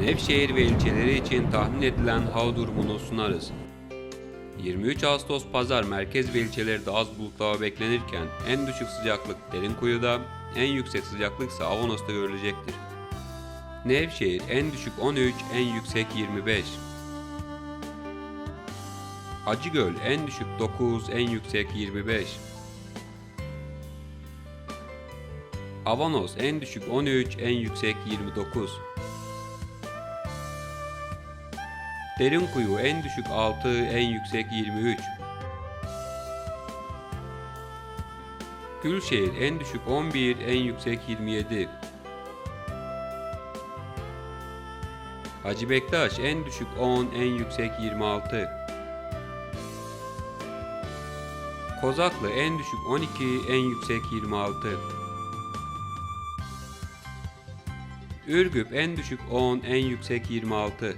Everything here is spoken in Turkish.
Nevşehir ve ilçeleri için tahmin edilen hava durumunu sunarız. 23 Ağustos Pazar merkez ve ilçelerde az bulutlu hava beklenirken en düşük sıcaklık Derinkuyu'da, en yüksek sıcaklık ise Avanos'ta görülecektir. Nevşehir en düşük 13, en yüksek 25. Acıgöl en düşük 9, en yüksek 25. Avanos en düşük 13, en yüksek 29. Derinkuyu en düşük 6, en yüksek 23. Gülşehir en düşük 11, en yüksek 27. Hacı Bektaş en düşük 10, en yüksek 26. Kozaklı en düşük 12, en yüksek 26. Ürgüp en düşük 10, en yüksek 26.